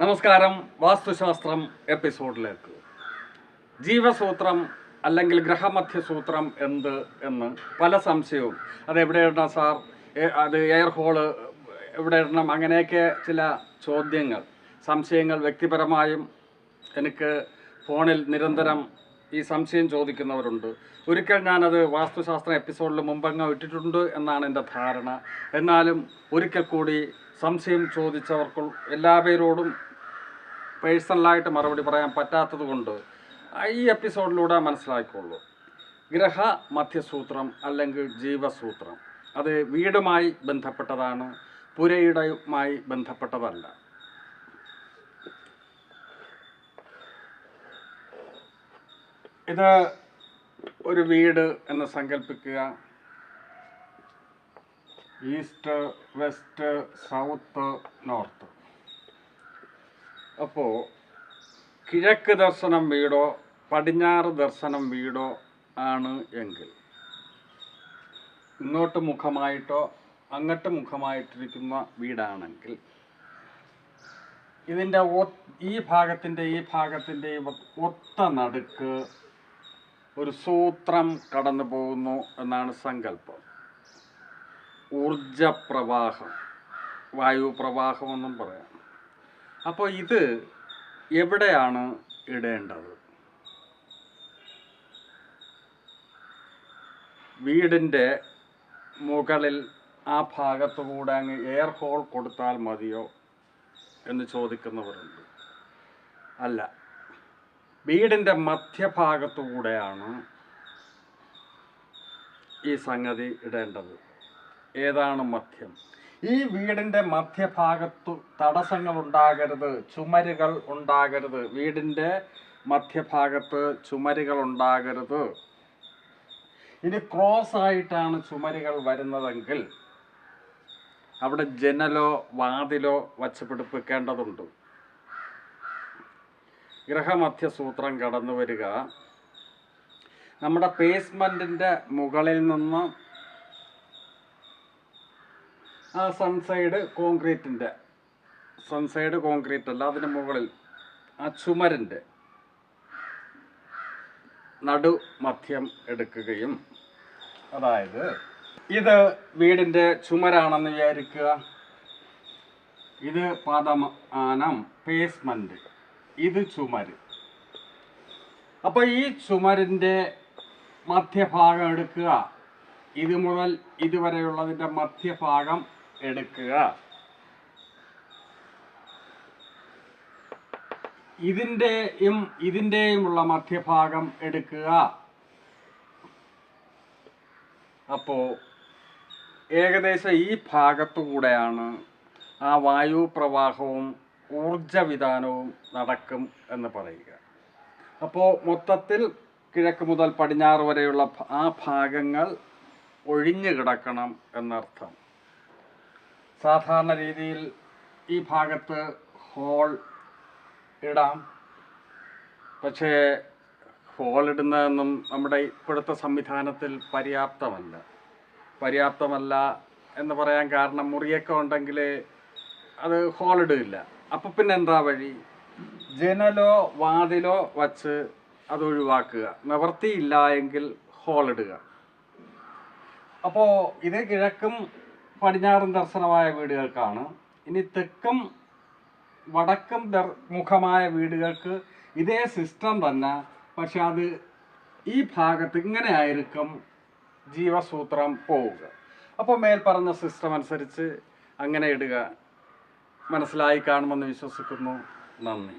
നമസ്കാരം. വാസ്തുശാസ്ത്രം എപ്പിസോഡിലേക്ക്. ജീവസൂത്രം അല്ലെങ്കിൽ ഗ്രഹമധ്യസൂത്രം എന്ത് എന്ന് പല സംശയവും. അത് എവിടെ ഇടണം സാർ അത് എയർ ഹോൾ എവിടെ ഇടണം? അങ്ങനെയൊക്കെ ചില ചോദ്യങ്ങൾ. സംശയങ്ങൾ വ്യക്തിപരമായും എനിക്ക് ഫോണിൽ നിരന്തരം ഈ സംശയം ചോദിക്കുന്നവരുണ്ട്. ഒരിക്കൽ ഞാനത് വാസ്തുശാസ്ത്ര എപ്പിസോഡിൽ മുമ്പങ്ങ് ഇട്ടിട്ടുണ്ട് എന്നാണ് എന്റെ ധാരണ. എന്നാലും ഒരിക്കൽ കൂടി സംശയം ചോദിച്ചവർക്ക് എല്ലാ പേരോടും പേഴ്സണലായിട്ട് മറുപടി പറയാൻ പറ്റാത്തത് കൊണ്ട് ഈ എപ്പിസോഡിലൂടെ മനസ്സിലാക്കിക്കൊള്ളൂ ഗ്രഹ മധ്യസൂത്രം അല്ലെങ്കിൽ ജീവസൂത്രം അത് വീടുമായി ബന്ധപ്പെട്ടതാണ് പുരയിടയുമായി ബന്ധപ്പെട്ടതല്ല. ഇത് ഒരു വീട് എന്ന് സങ്കല്പിക്കുക ഈസ്റ്റ് വെസ്റ്റ് സൗത്ത് നോർത്ത്. അപ്പോൾ കിഴക്ക് ദർശനം വീടോ പടിഞ്ഞാറ് ദർശനം വീടോ ആണ് എങ്കിൽ. ഇങ്ങോട്ട് മുഖമായിട്ടോ അങ്ങോട്ട് മുഖമായിട്ടിരിക്കുന്ന വീടാണെങ്കിൽ ഇതിന്റെ ഈ ഭാഗത്തിന്റെ ഈ ഭാഗത്തിന്റെ ഒത്ത നടുക്ക് ഒരു സൂത്രം കടന്നു പോകുന്നു എന്നാണ് സങ്കല്പം. ഊർജപ്രവാഹം വായു പ്രവാഹമെന്നും പറയാം. അപ്പോൾ ഇത് എവിടെയാണ് ഇടേണ്ടത്? വീടിന്റെ മുകളിൽ ആ ഭാഗത്തു കൂടെ അങ്ങ് എയർ ഹോൾ കൊടുത്താൽ മതിയോ എന്ന് ചോദിക്കുന്നവരുണ്ട്. അല്ല വീടിന്റെ മധ്യഭാഗത്തു കൂടെയാണ് ഈ സംഗതി ഇടേണ്ടത്. ഏതാണ് മധ്യം? ഈ വീടിന്റെ മധ്യഭാഗത്തു തടസ്സങ്ങൾ ഉണ്ടാകരുത് ചുമരുകൾ ഉണ്ടാകരുത്. വീടിന്റെ മധ്യഭാഗത്ത് ചുമരുകൾ ഉണ്ടാകരുത്. ഇനി ക്രോസ് ആയിട്ടാണ് ചുമരുകൾ വരുന്നതെങ്കിൽ അവിടെ ജനലോ വാതിലോ വച്ച് പിടിപ്പിക്കേണ്ടതുണ്ട് ഗ്രഹമധ്യസൂത്രം കടന്നു വരിക നമ്മുടെ പേസ്മെന്റിന്റെ മുകളിൽ നിന്ന് സൺസൈഡ് കോൺക്രീറ്റിന്റെ. സൺസൈഡ് കോൺക്രീറ്റ് അല്ല അതിന് മുകളിൽ ആ ചുമരിന്റെ നടു മധ്യം എടുക്കുകയും അതായത് ഇത് വീടിന്റെ ചുമരാണെന്ന് വിചാരിക്കുക. ഇത് പാദമാനം പേസ്മെന്റ്. ഇത് ചുമര്. അപ്പോൾ ഈ ചുമരിന്റെ മധ്യഭാഗം എടുക്കുക. ഇത് മുതൽ ഇതുവരെയുള്ളതിന്റെ മധ്യഭാഗം എടുക്കുക. ഇതിന്റെയും ഇതിന്റെയുമുള്ള മധ്യഭാഗം എടുക്കുക. അപ്പോൾ ഏകദേശം ഈ ഭാഗത്തു കൂടെയാണ് ആ വായു പ്രവാഹവും ഊർജവിധാനവും നടക്കും എന്ന് പറയുക. അപ്പോൾ മൊത്തത്തിൽ കിഴക്ക് മുതൽ പടിഞ്ഞാറ് വരെയുള്ള ആ ഭാഗങ്ങൾ ഒഴിഞ്ഞു കിടക്കണം എന്നർത്ഥം. സാധാരണ രീതിയിൽ ഈ ഭാഗത്ത് ഹോൾ ഇടാം. പക്ഷേ ഹോൾ ഇടുന്നതെന്നും നമ്മുടെ ഇപ്പോഴത്തെ സംവിധാനത്തിൽ പര്യാപ്തമല്ല. പര്യാപ്തമല്ല എന്ന് പറയാൻ കാരണം മുറിയൊക്കെ ഉണ്ടെങ്കിൽ അത് ഹോൾ ഇടില്ല. അപ്പം പിന്നെ എന്താ വഴി? ജനലോ വാതിലോ വച്ച് അത് ഒഴിവാക്കുക. നിവർത്തിയില്ല എങ്കിൽ ഹോൾ ഇടുക. അപ്പോൾ ഇത് കിഴക്കും പടിഞ്ഞാറും ദർശനമായ വീടുകൾക്കാണ്. ഇനി തെക്കും വടക്കും മുഖമായ വീടുകൾക്ക് ഇതേ സിസ്റ്റം തന്നെ. പക്ഷെ അത് ഈ ഭാഗത്ത് ഇങ്ങനെ ആയിരിക്കും ജീവസൂത്രം പോവുക. അപ്പോൾ മേൽ പറഞ്ഞ സിസ്റ്റം അനുസരിച്ച് അങ്ങനെ ഇടുക. മനസ്സിലായി കാണുമെന്ന് വിശ്വസിക്കുന്നു. നന്ദി.